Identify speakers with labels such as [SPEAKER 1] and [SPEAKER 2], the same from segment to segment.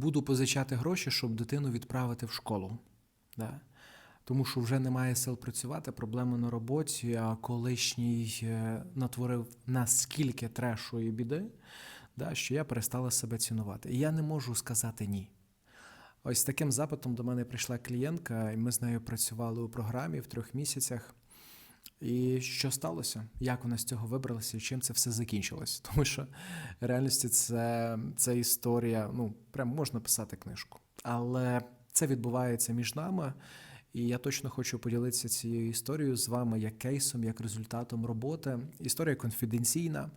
[SPEAKER 1] буду позичати гроші, щоб дитину відправити в школу. Да? Тому що вже немає сил працювати, проблеми на роботі, а колишній е, натворив наскільки трешу і біди, да, що я перестала себе цінувати. І я не можу сказати ні. Ось таким запитом до мене прийшла клієнтка, і ми з нею працювали у програмі в трьох місяцях. І що сталося? Як вона з цього вибралася і чим це все закінчилось? Тому що в реальності це, це історія, ну, прям можна писати книжку. Але це відбувається між нами, і я точно хочу поділитися цією історією з вами як кейсом, як результатом роботи. Історія конфіденційна.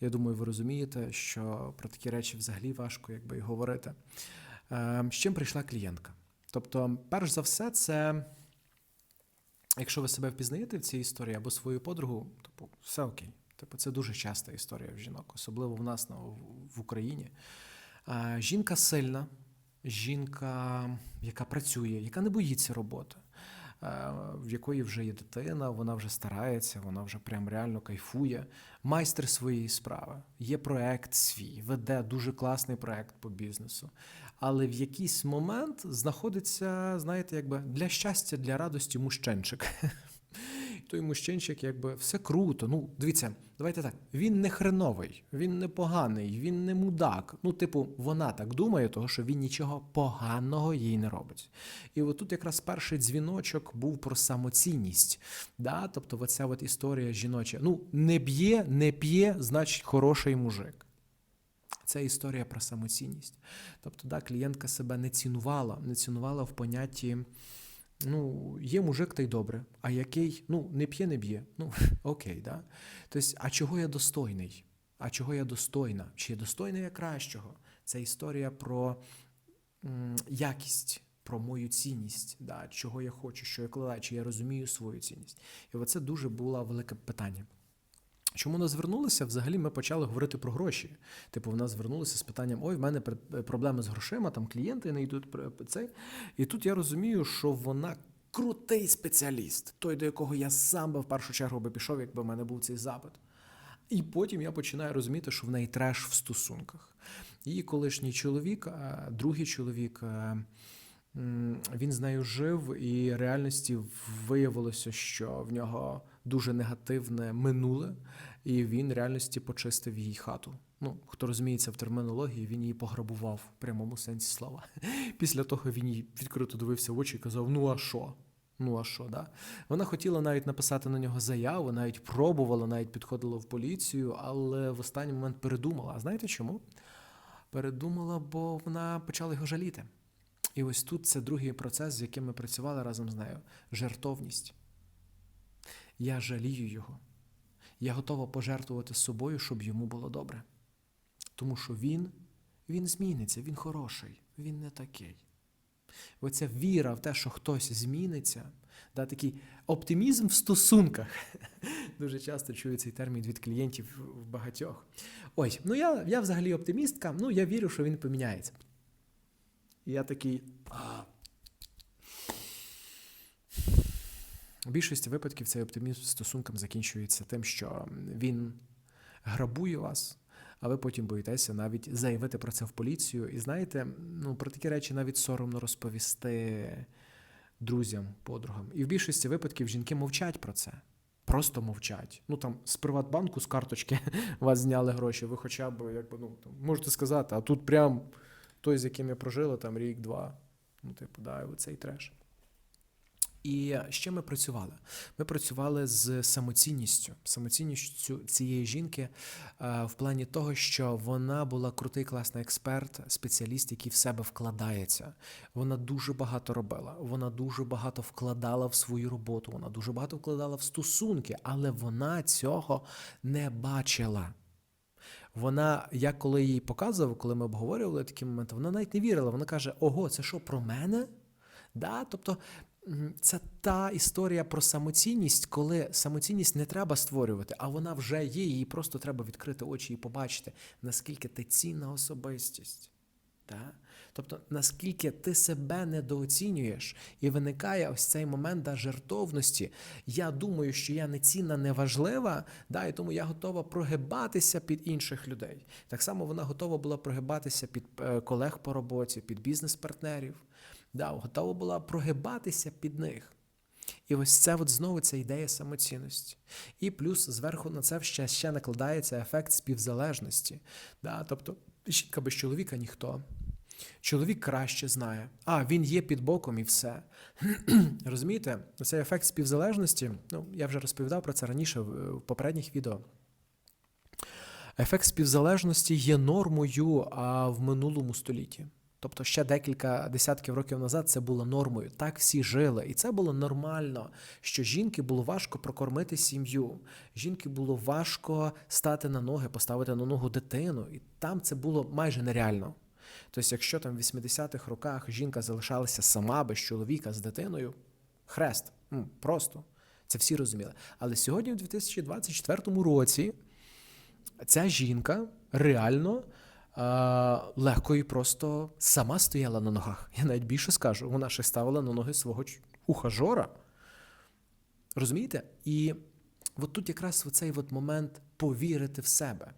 [SPEAKER 1] Я думаю, ви розумієте, що про такі речі взагалі важко якби і говорити. Е, З чим прийшла клієнтка? Тобто, перш за все, це якщо ви себе впізнаєте в цій історії або свою подругу, типу, все окей. Типу, це дуже часта історія в жінок, особливо в нас в Україні. Жінка сильна, жінка, яка працює, яка не боїться роботи, в якої вже є дитина, вона вже старається, вона вже прям реально кайфує. Майстер своєї справи. Є проект свій, веде дуже класний проект по бізнесу. Але в якийсь момент знаходиться, знаєте, якби для щастя, для радості мужчинчик. Той мужчинчик, якби все круто. Ну, дивіться, давайте так. Він не хреновий, він не поганий, він не мудак. Ну, типу, вона так думає, того, що він нічого поганого їй не робить. І от тут якраз перший дзвіночок був про самоцінність. Да? Тобто, оця от історія жіноча. Ну, не б'є, не п'є, значить, хороший мужик. Це історія про самоцінність. Тобто, да, клієнтка себе не цінувала, не цінувала в понятті. Ну, є мужик, та й добре. А який, ну, не п'є, не б'є. Ну, окей, да? Тобто, а чого я достойний? А чого я достойна? Чи я достойна я кращого? Це історія про м, якість, про мою цінність, да? чого я хочу, що я кладаю, чи я розумію свою цінність. І оце дуже було велике питання. Чому нас звернулися? Взагалі ми почали говорити про гроші. Типу, в нас звернулися з питанням: ой, в мене пр- проблеми з грошима, там клієнти не йдуть про це. І тут я розумію, що вона крутий спеціаліст, той, до якого я сам би в першу чергу би пішов, якби в мене був цей запит. І потім я починаю розуміти, що в неї треш в стосунках. Її колишній чоловік, другий чоловік. е, Він з нею жив, і в реальності виявилося, що в нього дуже негативне минуле, і він в реальності почистив її хату. Ну, хто розуміється в термінології, він її пограбував в прямому сенсі слова. Після того він їй відкрито дивився в очі і казав: Ну а що? Ну а що, да? Вона хотіла навіть написати на нього заяву, навіть пробувала, навіть підходила в поліцію, але в останній момент передумала. А знаєте чому? Передумала, бо вона почала його жаліти. І ось тут це другий процес, з яким ми працювали разом з нею жертовність. Я жалію його. Я готова пожертвувати собою, щоб йому було добре. Тому що він, він зміниться, він хороший, він не такий. Оця віра в те, що хтось зміниться, да, такий оптимізм в стосунках. Дуже часто чую цей термін від клієнтів в багатьох. Ой, ну я, я взагалі оптимістка, ну я вірю, що він поміняється. І я такий. У більшості випадків цей оптимізм стосункам закінчується тим, що він грабує вас, а ви потім боїтеся навіть заявити про це в поліцію. І знаєте, ну про такі речі навіть соромно розповісти друзям, подругам. І в більшості випадків жінки мовчать про це. Просто мовчать. Ну там з Приватбанку, з карточки вас зняли гроші. Ви хоча б якби ну там, можете сказати, а тут прям той, з яким я прожила там рік-два. Ну, типу, да, оцей треш. І чим ми працювали? Ми працювали з самоцінністю, самоцінністю цієї жінки е, в плані того, що вона була крутий класний експерт, спеціаліст, який в себе вкладається. Вона дуже багато робила, вона дуже багато вкладала в свою роботу, вона дуже багато вкладала в стосунки, але вона цього не бачила. Вона, я коли їй показував, коли ми обговорювали такі моменти, вона навіть не вірила. Вона каже: Ого, це що про мене? Да? Тобто це та історія про самоцінність, коли самоцінність не треба створювати, а вона вже є, їй просто треба відкрити очі і побачити, наскільки ти цінна особистість. Да? Тобто, наскільки ти себе недооцінюєш, і виникає ось цей момент да, жертовності. Я думаю, що я не цінна, не важлива, да, і тому я готова прогибатися під інших людей. Так само вона готова була прогибатися під е, колег по роботі, під бізнес-партнерів. Да, готова була прогибатися під них. І ось це от знову ця ідея самоцінності. І плюс зверху на це ще, ще накладається ефект співзалежності. Да? Тобто жінка без чоловіка ніхто. Чоловік краще знає, а він є під боком і все. Розумієте, цей ефект співзалежності, ну я вже розповідав про це раніше в попередніх відео. Ефект співзалежності є нормою а, в минулому столітті. Тобто ще декілька десятків років назад це було нормою. Так всі жили, і це було нормально. Що жінки було важко прокормити сім'ю. Жінки було важко стати на ноги, поставити на ногу дитину, і там це було майже нереально. Тобто, якщо там в 80-х роках жінка залишалася сама без чоловіка з дитиною, хрест, просто це всі розуміли. Але сьогодні, в 2024 році, ця жінка реально легко і просто сама стояла на ногах. Я навіть більше скажу, вона ще ставила на ноги свого ухажора. Розумієте? І от тут якраз оцей от момент повірити в себе.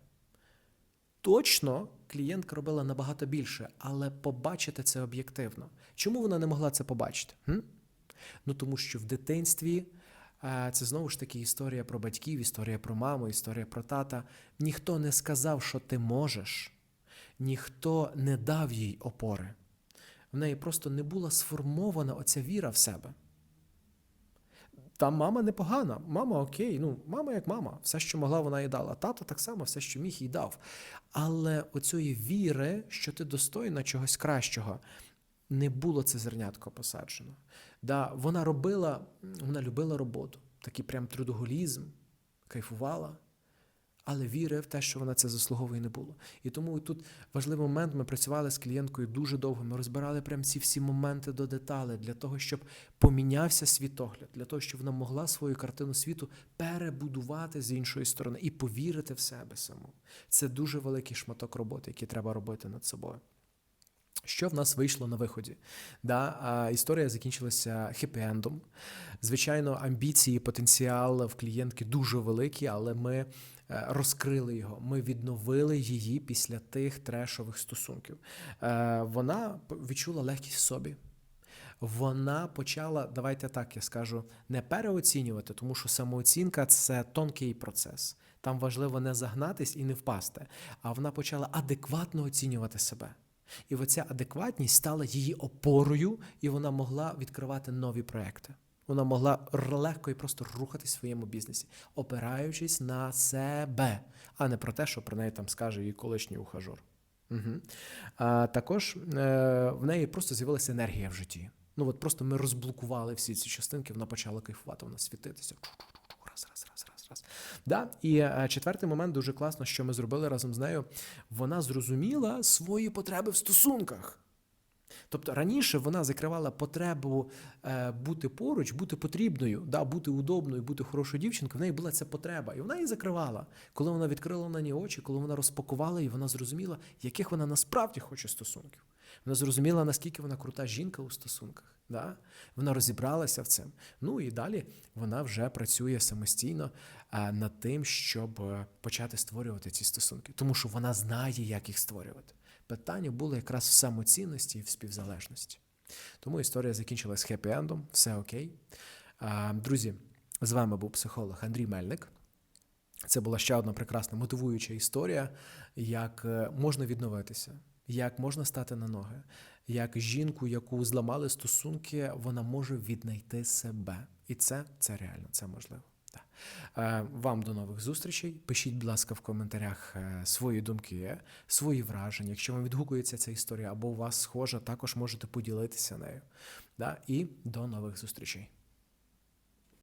[SPEAKER 1] Точно клієнтка робила набагато більше, але побачити це об'єктивно. Чому вона не могла це побачити? М? Ну тому що в дитинстві е, це знову ж таки історія про батьків, історія про маму, історія про тата. Ніхто не сказав, що ти можеш, ніхто не дав їй опори. В неї просто не була сформована оця віра в себе. Та мама непогана, мама окей, ну мама як мама, все, що могла, вона їй дала. Тато так само, все, що міг, їй дав. Але оцієї віри, що ти достойна чогось кращого, не було це зернятко посаджено. Да, вона робила, вона любила роботу, такий прям трудоголізм, кайфувала, але віри в те, що вона це заслуговує, не було. І тому тут важливий момент. Ми працювали з клієнткою дуже довго. Ми розбирали прям ці всі моменти до деталей для того, щоб помінявся світогляд, для того, щоб вона могла свою картину світу перебудувати з іншої сторони і повірити в себе саму. Це дуже великий шматок роботи, який треба робити над собою. Що в нас вийшло на виході? Да, історія закінчилася хеппі-ендом. Звичайно, амбіції, потенціал в клієнтки дуже великі, але ми розкрили його. Ми відновили її після тих трешових стосунків. Е, Вона відчула легкість в собі. Вона почала, давайте так я скажу, не переоцінювати, тому що самооцінка це тонкий процес. Там важливо не загнатись і не впасти. А вона почала адекватно оцінювати себе. І оця адекватність стала її опорою, і вона могла відкривати нові проекти. Вона могла легко і просто рухатись в своєму бізнесі, опираючись на себе, а не про те, що про неї там скаже її колишній ухажор. Угу. А, також е, в неї просто з'явилася енергія в житті. Ну от просто ми розблокували всі ці частинки, вона почала кайфувати, вона світитися. Раз, раз, раз, раз, раз. Да? І е, четвертий момент дуже класно, що ми зробили разом з нею. Вона зрозуміла свої потреби в стосунках. Тобто раніше вона закривала потребу е, бути поруч, бути потрібною, да, бути удобною, бути хорошою дівчинкою. В неї була ця потреба, і вона її закривала. Коли вона відкрила на ній очі, коли вона розпакувала, і вона зрозуміла, яких вона насправді хоче стосунків. Вона зрозуміла, наскільки вона крута жінка у стосунках. Да? Вона розібралася в цим. Ну і далі вона вже працює самостійно а, над тим, щоб е, почати створювати ці стосунки, тому що вона знає, як їх створювати. Питання було якраз в самоцінності і в співзалежності. Тому історія закінчилась хеппі-ендом, все окей. Друзі, з вами був психолог Андрій Мельник. Це була ще одна прекрасна мотивуюча історія, як е, можна відновитися, як можна стати на ноги, як жінку, яку зламали стосунки, вона може віднайти себе. І це, це реально, це можливо. Е, Вам до нових зустрічей. Пишіть, будь ласка, в коментарях е, свої думки, свої враження. Якщо вам відгукується ця історія або у вас схожа, також можете поділитися нею. І до нових зустрічей.